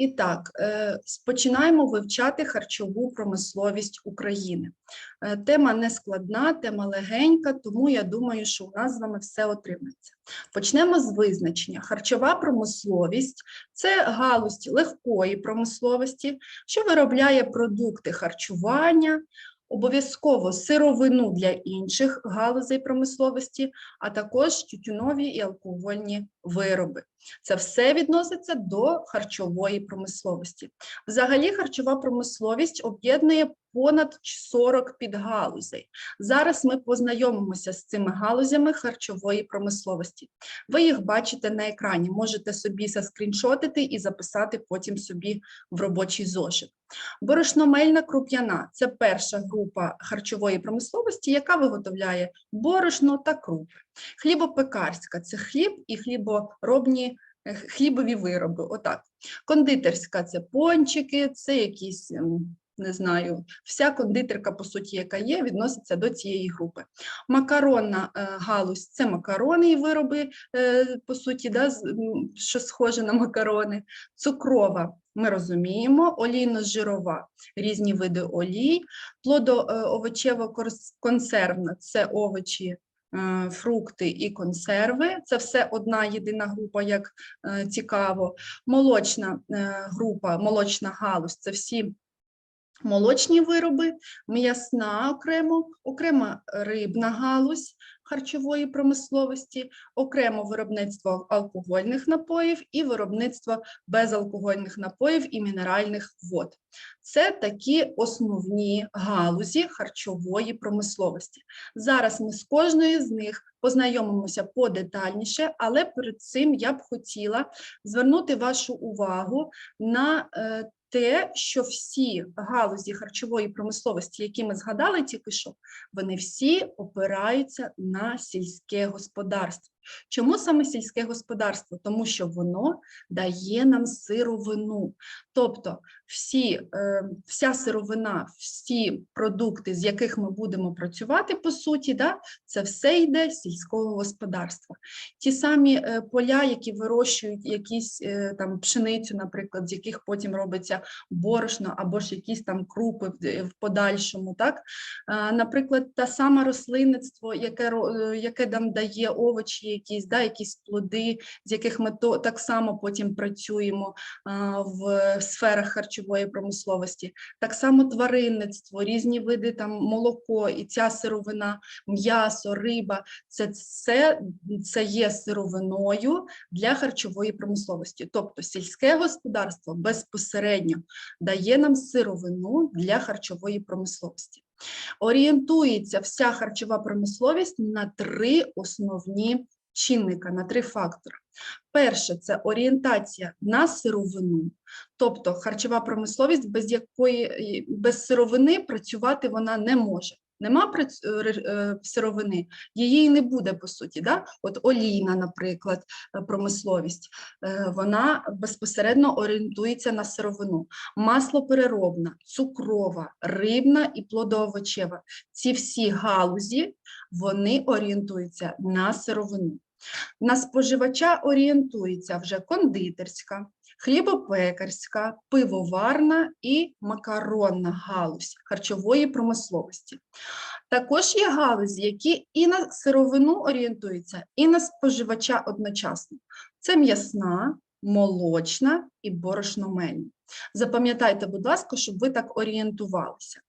І так, е, починаємо вивчати харчову промисловість України. Е, Тема не складна, тема легенька, тому я думаю, що у нас з вами все отримається. Почнемо з визначення. Харчова промисловість це галузь легкої промисловості, що виробляє продукти харчування, обов'язково сировину для інших галузей промисловості, а також тютюнові і алкогольні вироби. Це все відноситься до харчової промисловості. Взагалі, харчова промисловість об'єднує понад 40 підгалузей. Зараз ми познайомимося з цими галузями харчової промисловості. Ви їх бачите на екрані, можете собі заскріншотити і записати потім собі в робочий зошит. Борошномельна круп'яна це перша група харчової промисловості, яка виготовляє борошно та крупи. Хлібопекарська це хліб і хліборобні е, хлібові вироби. Отак. Кондитерська це пончики, це якісь. ем, Не знаю, вся кондитерка, по суті, яка є, відноситься до цієї групи. Макаронна е, галузь це макарони і вироби, е, по суті, да, що схоже на макарони. Цукрова ми розуміємо, олійно-жирова різні види олій, плодоовочево-консервна це овочі, фрукти і консерви. Це все одна єдина група, як е, цікаво. Молочна е, група, молочна галузь це всі молочні вироби, м'ясна окремо, окрема рибна галузь харчової промисловості, окремо виробництво алкогольних напоїв і виробництво безалкогольних напоїв і мінеральних вод. Це такі основні галузі харчової промисловості. Зараз ми з кожною з них познайомимося подетальніше, але перед цим я б хотіла звернути вашу увагу на е, те, що всі галузі харчової промисловості, які ми згадали тільки що, вони всі опираються на сільське господарство. Чому саме сільське господарство? Тому що воно дає нам сировину. Тобто всі, е, вся сировина, всі продукти, з яких ми будемо працювати, по суті, да, це все йде з сільського господарства. Ті самі е, поля, які вирощують якісь е, там пшеницю, наприклад, з яких потім робиться борошно або ж якісь там крупи в, подальшому. Так? Наприклад, та сама рослинництво, яке, яке нам дає овочі, якісь, да, якісь плоди, з яких ми то, так само потім працюємо а, в сферах харчової промисловості. Так само тваринництво, різні види там молоко і ця сировина, м'ясо, риба це все це є сировиною для харчової промисловості. Тобто сільське господарство безпосередньо дає нам сировину для харчової промисловості. Орієнтується вся харчова промисловість на три основні чинника, на три фактори. Перше це орієнтація на сировину, тобто харчова промисловість, без якої без сировини працювати вона не може. Нема е, е, сировини, її не буде по суті. Да? От олійна, наприклад, е, промисловість, вона безпосередньо орієнтується на сировину. Маслопереробна, цукрова, рибна і плодоовочева. Ці всі галузі вони орієнтуються на сировину. На споживача орієнтується вже кондитерська, хлібопекарська, пивоварна і макаронна галузь харчової промисловості. Також є галузі, які і на сировину орієнтуються, і на споживача одночасно. Це м'ясна, молочна і борошномельна. Запам'ятайте, будь ласка, щоб ви так орієнтувалися.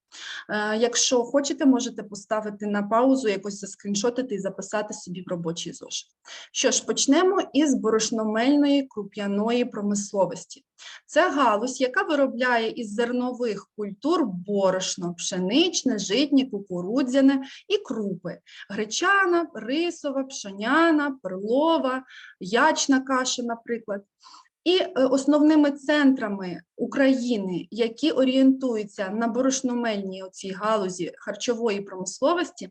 Е, Якщо хочете, можете поставити на паузу, якось заскріншотити і записати собі в робочий зошит. Що ж, почнемо із борошномельної круп'яної промисловості. Це галузь, яка виробляє із зернових культур борошно, пшеничне, житнє, кукурудзяне і крупи. Гречана, рисова, пшоняна, перлова, ячна каша, наприклад. І е, основними центрами України, які орієнтуються на борошномельній оцій галузі харчової промисловості,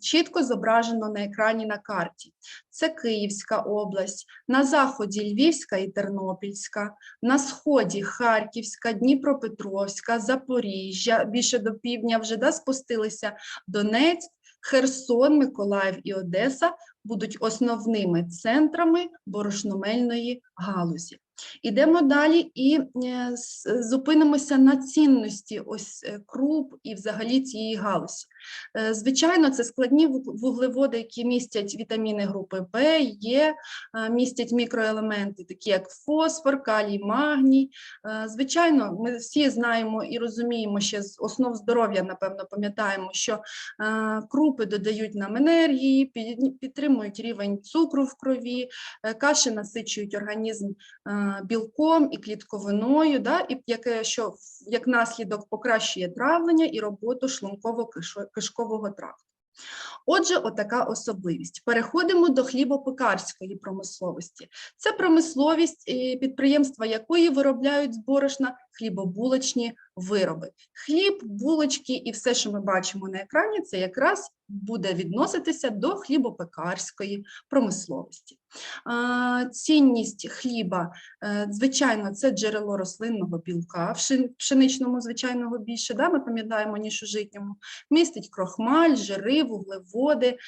чітко зображено на екрані на карті. Це Київська область, на заході Львівська і Тернопільська, на сході Харківська, Дніпропетровська, Запоріжжя, більше до півдня вже да, спустилися Донецьк, Херсон, Миколаїв і Одеса будуть основними центрами борошномельної галузі. Ідемо далі і е, зупинимося на цінності ось е, круп і взагалі цієї галузі. Е, Звичайно, це складні вуглеводи, які містять вітаміни групи В, е, містять мікроелементи, такі як фосфор, калій, магній. Звичайно, ми всі знаємо і розуміємо ще з основ здоров'я, напевно, пам'ятаємо, що крупи додають нам енергії, підтримують рівень цукру в крові, каші насичують організм білком і клітковиною, да, і яке, що як наслідок покращує травлення і роботу шлунково-кишкового тракту. Отже, отака особливість. Переходимо до хлібопекарської промисловості. Це промисловість, е, підприємства якої виробляють з борошна хлібобулочні вироби. Хліб, булочки і все, що ми бачимо на екрані, це якраз буде відноситися до хлібопекарської промисловості. Цінність хліба, е, звичайно, це джерело рослинного білка, в пшеничному, звичайного більше, да, ми пам'ятаємо, ніж у житньому, містить крохмаль, жири, вуглеводи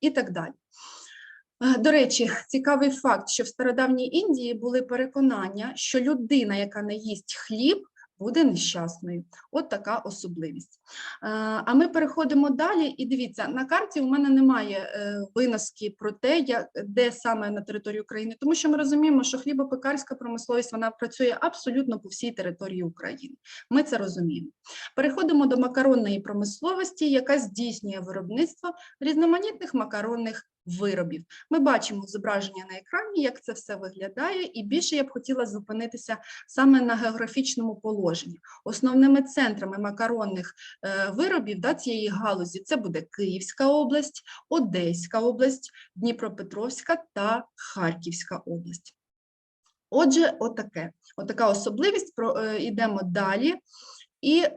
і так далі. До речі, цікавий факт, що в стародавній Індії були переконання, що людина, яка не їсть хліб, буде нещасною. От така особливість. А ми переходимо далі, і дивіться, на карті у мене немає е, виноски про те, де саме на території України, тому що ми розуміємо, що хлібопекарська промисловість вона працює абсолютно по всій території України. Ми це розуміємо. Переходимо до макаронної промисловості, яка здійснює виробництво різноманітних макаронних виробів. Ми бачимо зображення на екрані, як це все виглядає, і більше я б хотіла зупинитися саме на географічному положенні. Основними центрами макаронних е, виробів да, цієї галузі це буде Київська область, Одеська область, Дніпропетровська та Харківська область. Отже, отаке, отака особливість. Про, е, йдемо далі. І е,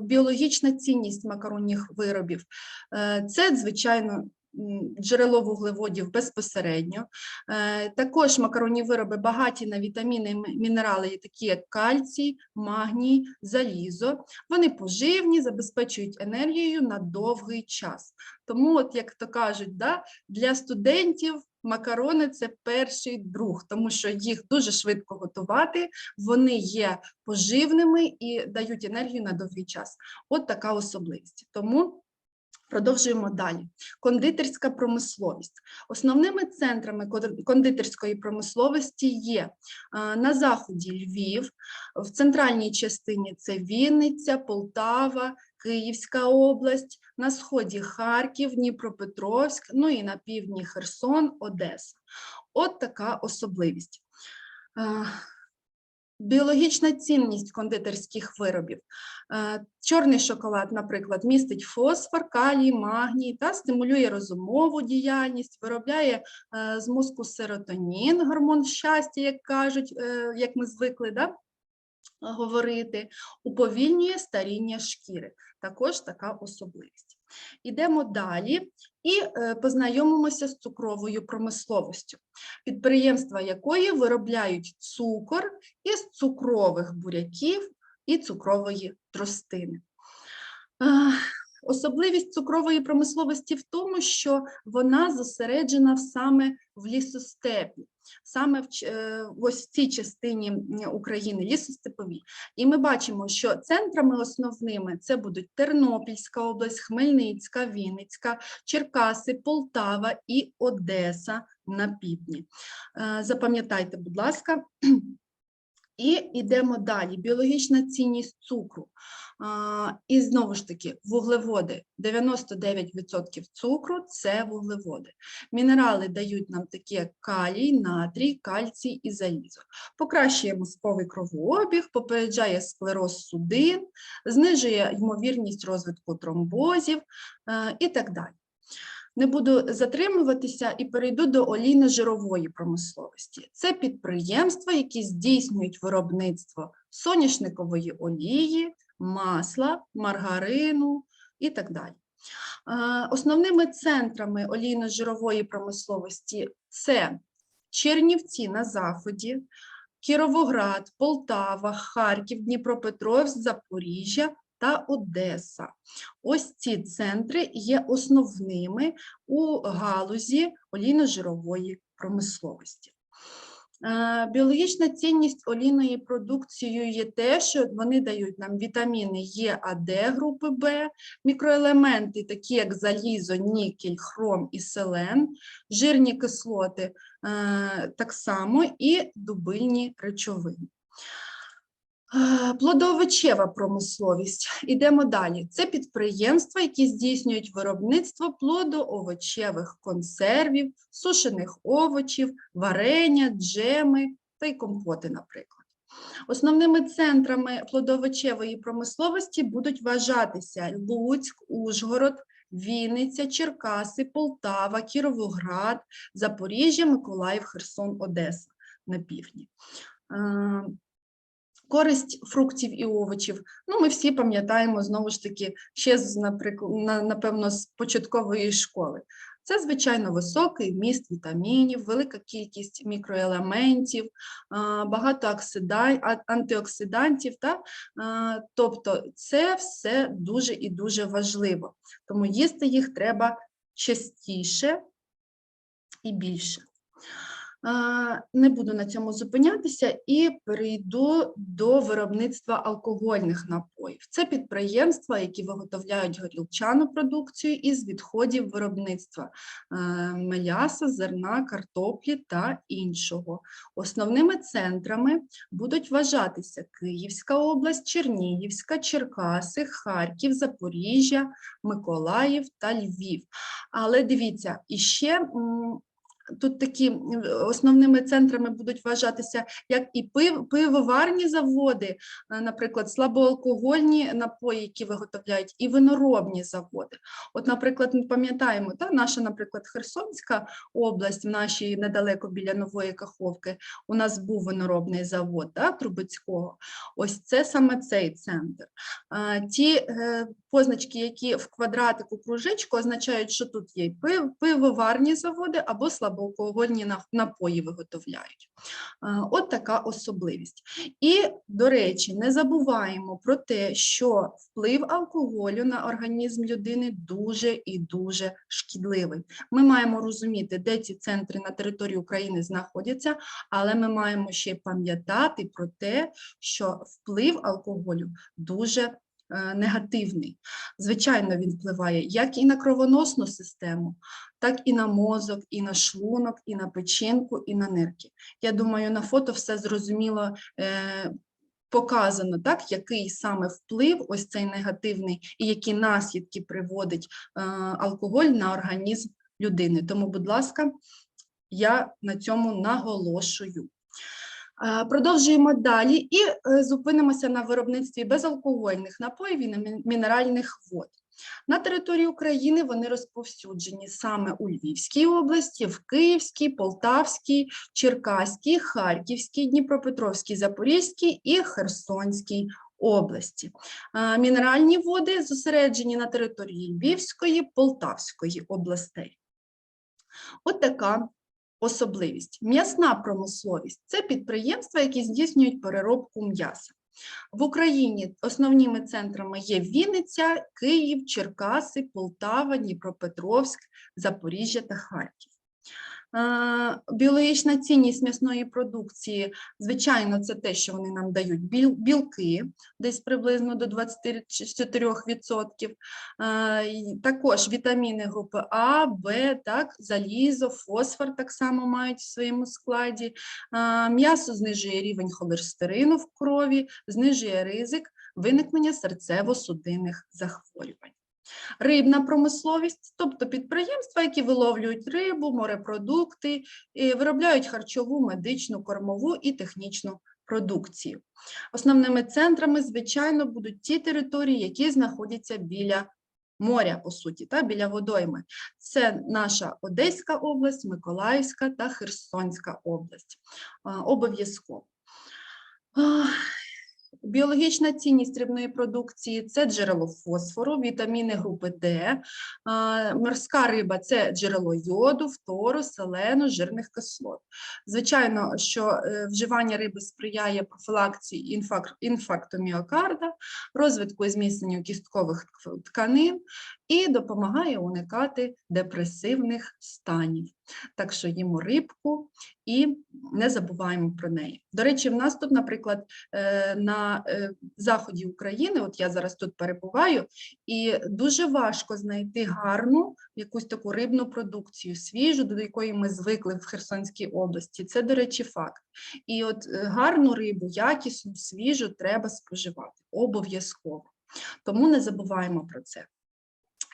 біологічна цінність макаронних виробів е, це, звичайно, джерело вуглеводів безпосередньо. Е, Також макаронні вироби багаті на вітаміни і мінерали, такі як кальцій, магній, залізо. Вони поживні, забезпечують енергією на довгий час. Тому, от як то кажуть, да, для студентів макарони це перший друг, тому що їх дуже швидко готувати, вони є поживними і дають енергію на довгий час. От така особливість. Тому продовжуємо далі. Кондитерська промисловість. Основними центрами кондитерської промисловості є на заході Львів, в центральній частині це Вінниця, Полтава, Київська область, на сході Харків, Дніпропетровськ, ну і на півдні Херсон, Одеса. От така особливість. Біологічна цінність кондитерських виробів. Е, Чорний шоколад, наприклад, містить фосфор, калій, магній та стимулює розумову діяльність, виробляє е, з мозку серотонін, гормон щастя, як кажуть, е, як ми звикли да, говорити, уповільнює старіння шкіри. Також така особливість. Ідемо далі і е, познайомимося з цукровою промисловістю, підприємства якої виробляють цукор із цукрових буряків і цукрової тростини. Особливість цукрової промисловості в тому, що вона зосереджена саме в лісостепі, саме в, е, ось цій частині України, лісостепові. І ми бачимо, що центрами основними це будуть Тернопільська область, Хмельницька, Вінницька, Черкаси, Полтава і Одеса на півдні. Е, Запам'ятайте, будь ласка. І йдемо далі. Біологічна цінність цукру. А, І знову ж таки, вуглеводи. 99% цукру це вуглеводи. Мінерали дають нам такі, калій, натрій, кальцій і залізо. Покращує мозковий кровообіг, попереджає склероз судин, знижує ймовірність розвитку тромбозів е, і так далі. Не буду затримуватися і перейду до олійно-жирової промисловості. Це підприємства, які здійснюють виробництво соняшникової олії, масла, маргарину і так далі. Основними центрами олійно-жирової промисловості це Чернівці на заході, Кіровоград, Полтава, Харків, Дніпропетровськ, Запоріжжя та Одеса. Ось ці центри є основними у галузі олійно-жирової промисловості. Е, Біологічна цінність олійної продукції є те, що вони дають нам вітаміни Е, А, Д групи Б, мікроелементи, такі як залізо, нікель, хром і селен, жирні кислоти е, так само і дубильні речовини. Е, Плодоовочева промисловість. Ідемо далі. Це підприємства, які здійснюють виробництво плодоовочевих консервів, сушених овочів, варення, джеми та й компоти, наприклад. Основними центрами плодоовочевої промисловості будуть вважатися Луцьк, Ужгород, Вінниця, Черкаси, Полтава, Кіровоград, Запоріжжя, Миколаїв, Херсон, Одеса на півдні. Користь фруктів і овочів. Ну, ми всі пам'ятаємо знову ж таки ще з, напевно, з початкової школи. Це, звичайно, високий вміст вітамінів, велика кількість мікроелементів, багато антиоксидантів. Та? Тобто це все дуже і дуже важливо. Тому їсти їх треба частіше і більше. Не буду на цьому зупинятися і перейду до виробництва алкогольних напоїв. Це підприємства, які виготовляють горілчану продукцію із відходів виробництва е, меляса, зерна, картоплі та іншого. Основними центрами будуть вважатися Київська область, Чернігівська, Черкаси, Харків, Запоріжжя, Миколаїв та Львів. Але дивіться, іще тут такі основними центрами будуть вважатися як і пив, пивоварні заводи, е, наприклад, слабоалкогольні напої, які виготовляють, і виноробні заводи. От, наприклад, ми пам'ятаємо, та, наша, наприклад, Херсонська область, в нашій недалеко біля Нової Каховки, у нас був виноробний завод та, Трубецького. Ось це саме цей центр. А, Ті е, позначки, які в квадратику кружечку, означають, що тут є пивоварні заводи або слабоалкогольні напої виготовляють. От така особливість. І, до речі, не забуваємо про те, що вплив алкоголю на організм людини дуже і дуже шкідливий. Ми маємо розуміти, де ці центри на території України знаходяться, але ми маємо ще пам'ятати про те, що вплив алкоголю дуже негативний. Звичайно, він впливає як і на кровоносну систему, так і на мозок, і на шлунок, і на печінку, і на нирки. Я думаю, на фото все зрозуміло е, показано, так, який саме вплив ось цей негативний і які наслідки приводить е, алкоголь на організм людини. Тому, будь ласка, я на цьому наголошую. Е, Продовжуємо далі і е, зупинимося на виробництві безалкогольних напоїв і мінеральних вод. На території України вони розповсюджені саме у Львівській області, в Київській, Полтавській, Черкаській, Харківській, Дніпропетровській, Запорізькій і Херсонській області. Е, Мінеральні води зосереджені на території Львівської, Полтавської областей. От така особливість. М'ясна промисловість це підприємства, які здійснюють переробку м'яса. В Україні основними центрами є Вінниця, Київ, Черкаси, Полтава, Дніпропетровськ, Запоріжжя та Харків. Е, Біологічна цінність м'ясної продукції, звичайно, це те, що вони нам дають білки, десь приблизно до 24%. Е, Також вітаміни групи А, Б, так, залізо, фосфор так само мають в своєму складі. Е, М'ясо знижує рівень холестерину в крові, знижує ризик виникнення серцево-судинних захворювань. Рибна промисловість, тобто підприємства, які виловлюють рибу, морепродукти, і виробляють харчову, медичну, кормову і технічну продукцію. Основними центрами, звичайно, будуть ті території, які знаходяться біля моря, по суті, та біля водойми. Це наша Одеська область, Миколаївська та Херсонська область. Обов'язково. Біологічна цінність рибної продукції це джерело фосфору, вітаміни групи Д, морська риба це джерело йоду, фтору, селену, жирних кислот. Звичайно, що е, вживання риби сприяє профілакції інфарк- інфаркту міокарда, розвитку і зміцненню кісткових тканин і допомагає уникати депресивних станів. Так що їмо рибку і не забуваємо про неї. До речі, в нас тут, наприклад, е, на е, заході України, от я зараз тут перебуваю, і дуже важко знайти гарну якусь таку рибну продукцію, свіжу, до якої ми звикли в Херсонській області. Це, до речі, факт. І от е, гарну рибу, якісну, свіжу треба споживати обов'язково. Тому не забуваємо про це.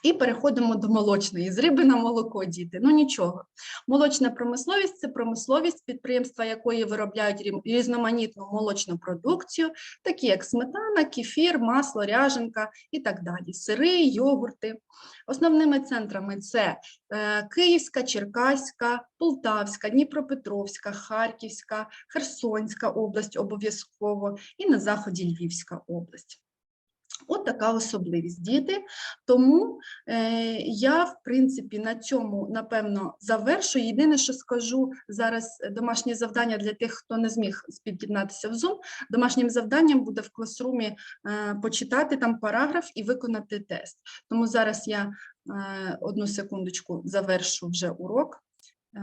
І переходимо до молочної. З риби на молоко діти. Ну нічого. Молочна промисловість це промисловість, підприємства якої виробляють різноманітну молочну продукцію, такі як сметана, кефір, масло, ряженка і так далі. Сири, йогурти. Основними центрами це е, Київська, Черкаська, Полтавська, Дніпропетровська, Харківська, Херсонська область обов'язково і на заході Львівська область. От така особливість діти. Тому е, я, в принципі, на цьому, напевно, завершу. Єдине, що скажу зараз е, домашнє завдання для тих, хто не зміг під'єднатися в Zoom. Домашнім завданням буде в класрумі е, почитати там параграф і виконати тест. Тому зараз я одну секундочку завершу вже урок.